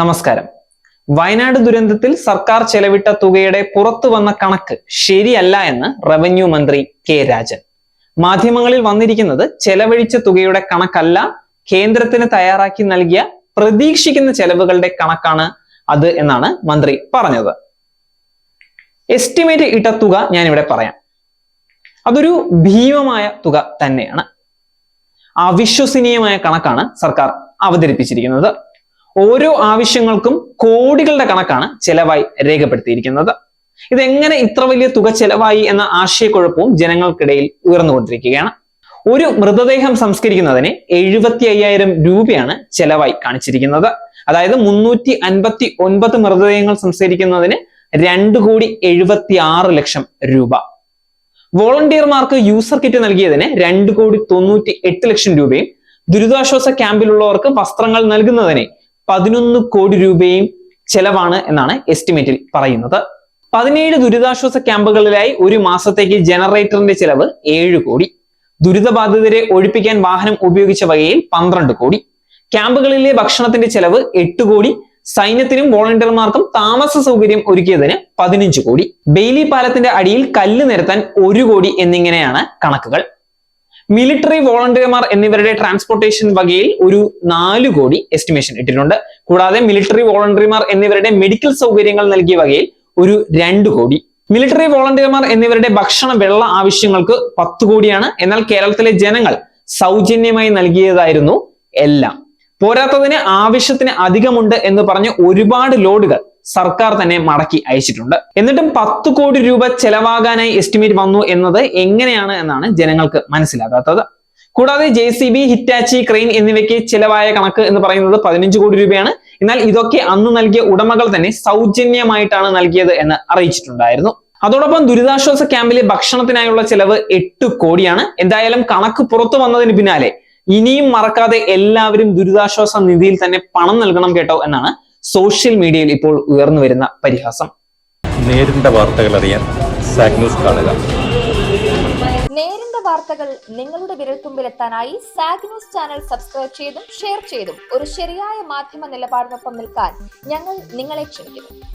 നമസ്കാരം. വയനാട് ദുരന്തത്തിൽ സർക്കാർ ചെലവിട്ട തുകയുടെ പുറത്തു വന്ന കണക്ക് ശരിയല്ല എന്ന് റവന്യൂ മന്ത്രി കെ രാജൻ. മാധ്യമങ്ങളിൽ വന്നിരിക്കുന്നത് ചെലവഴിച്ച തുകയുടെ കണക്കല്ല കേന്ദ്രത്തിന് തയ്യാറാക്കി നൽകിയ പ്രതീക്ഷിക്കുന്ന ചെലവുകളുടെ കണക്കാണ് അത് എന്നാണ് മന്ത്രി പറഞ്ഞത്. എസ്റ്റിമേറ്റ് ഇട്ട തുക ഞാനിവിടെ പറയാം. അതൊരു ഭീമമായ തുക തന്നെയാണ്. അവിശ്വസനീയമായ കണക്കാണ് സർക്കാർ അവതരിപ്പിച്ചിരിക്കുന്നത്. ഓരോ ആവശ്യങ്ങൾക്കും കോടികളുടെ കണക്കാണ് ചെലവായി രേഖപ്പെടുത്തിയിരിക്കുന്നത്. ഇതെങ്ങനെ ഇത്ര വലിയ തുക ചെലവായി എന്ന ആശയക്കുഴപ്പവും ജനങ്ങൾക്കിടയിൽ ഉയർന്നുകൊണ്ടിരിക്കുകയാണ്. ഒരു മൃതദേഹം സംസ്കരിക്കുന്നതിന് എഴുപത്തി അയ്യായിരം രൂപയാണ് ചെലവായി കാണിച്ചിരിക്കുന്നത്. അതായത് മുന്നൂറ്റി അൻപത്തി ഒൻപത് മൃതദേഹങ്ങൾ സംസ്കരിക്കുന്നതിന് രണ്ട് കോടി എഴുപത്തി ആറ് ലക്ഷം രൂപ. വോളണ്ടിയർമാർക്ക് യൂസർ കിറ്റ് നൽകിയതിന് രണ്ട് കോടി തൊണ്ണൂറ്റി എട്ട് ലക്ഷം രൂപയും ദുരിതാശ്വാസ ക്യാമ്പിലുള്ളവർക്ക് വസ്ത്രങ്ങൾ നൽകുന്നതിന് പതിനൊന്ന് കോടി രൂപയും ചെലവാണ് എന്നാണ് എസ്റ്റിമേറ്റിൽ പറയുന്നത്. പതിനേഴ് ദുരിതാശ്വാസ ക്യാമ്പുകളിലായി ഒരു മാസത്തേക്ക് ജനറേറ്ററിന്റെ ചെലവ് ഏഴ് കോടി. ദുരിതബാധിതരെ ഒഴിപ്പിക്കാൻ വാഹനം ഉപയോഗിച്ച വകയിൽ പന്ത്രണ്ട് കോടി. ക്യാമ്പുകളിലെ ഭക്ഷണത്തിന്റെ ചെലവ് എട്ട് കോടി. സൈന്യത്തിനും വോളണ്ടിയർമാർക്കും താമസ സൗകര്യം ഒരുക്കിയതിന് പതിനഞ്ച് കോടി. ബെയിലി പാലത്തിന്റെ അടിയിൽ കല്ല് നിരത്താൻ ഒരു കോടി എന്നിങ്ങനെയാണ് കണക്കുകൾ. മിലിറ്ററി വോളണ്ടിയർമാർ എന്നിവരുടെ ട്രാൻസ്പോർട്ടേഷൻ വകയിൽ ഒരു നാല് കോടി എസ്റ്റിമേഷൻ ഇട്ടിട്ടുണ്ട്. കൂടാതെ മിലിറ്ററി വോളണ്ടിയർമാർ എന്നിവരുടെ മെഡിക്കൽ സൗകര്യങ്ങൾ നൽകിയ വകയിൽ ഒരു രണ്ട് കോടി. മിലിറ്ററി വോളണ്ടിയർമാർ എന്നിവരുടെ ഭക്ഷണ വെള്ള ആവശ്യങ്ങൾക്ക് പത്ത് കോടിയാണ്. എന്നാൽ കേരളത്തിലെ ജനങ്ങൾ സൗജന്യമായി നൽകിയതായിരുന്നു എല്ലാം. പോരാത്തതിന് ആവശ്യത്തിന് അധികമുണ്ട് എന്ന് പറഞ്ഞ് ഒരുപാട് ലോഡുകൾ സർക്കാർ തന്നെ മടക്കി അയച്ചിട്ടുണ്ട്. എന്നിട്ടും പത്ത് കോടി രൂപ ചെലവാകാനായി എസ്റ്റിമേറ്റ് വന്നു എന്നത് എങ്ങനെയാണ് എന്നാണ് ജനങ്ങൾക്ക് മനസ്സിലാകാത്തത്. കൂടാതെ J C B Hitachi crane എന്നിവയ്ക്ക് ചിലവായ കണക്ക് എന്ന് പറയുന്നത് പതിനഞ്ച് കോടി രൂപയാണ്. എന്നാൽ ഇതൊക്കെ അന്ന് നൽകിയ ഉടമകൾ തന്നെ സൗജന്യമായിട്ടാണ് നൽകിയത് എന്ന് അറിയിച്ചിട്ടുണ്ടായിരുന്നു. അതോടൊപ്പം ദുരിതാശ്വാസ ക്യാമ്പിലെ ഭക്ഷണത്തിനായുള്ള ചെലവ് എട്ട് കോടിയാണ്. എന്തായാലും കണക്ക് പുറത്തു വന്നതിന് പിന്നാലെ ഇനിയും മറക്കാതെ എല്ലാവരും ദുരിതാശ്വാസ നിധിയിൽ തന്നെ പണം നൽകണം കേട്ടോ എന്നാണ് സോഷ്യൽ മീഡിയയിൽ ഇപ്പോൾ ഉയർന്നു വരുന്ന പരിഹാസം. നേരിന്റെ വാർത്തകൾ അറിയാൻ സാക് ന്യൂസ് കാണുക. നേരിന്റെ വാർത്തകൾ നിങ്ങളുടെ വിരൽത്തുമ്പിലെത്താനായി സാഗ് ന്യൂസ് ചാനൽ സബ്സ്ക്രൈബ് ചെയ്തും ഷെയർ ചെയ്തും ഒരു ശരിയായ മാധ്യമ നിലപാടിനൊപ്പം നിൽക്കാൻ ഞങ്ങൾ നിങ്ങളെ ക്ഷണിക്കുന്നു.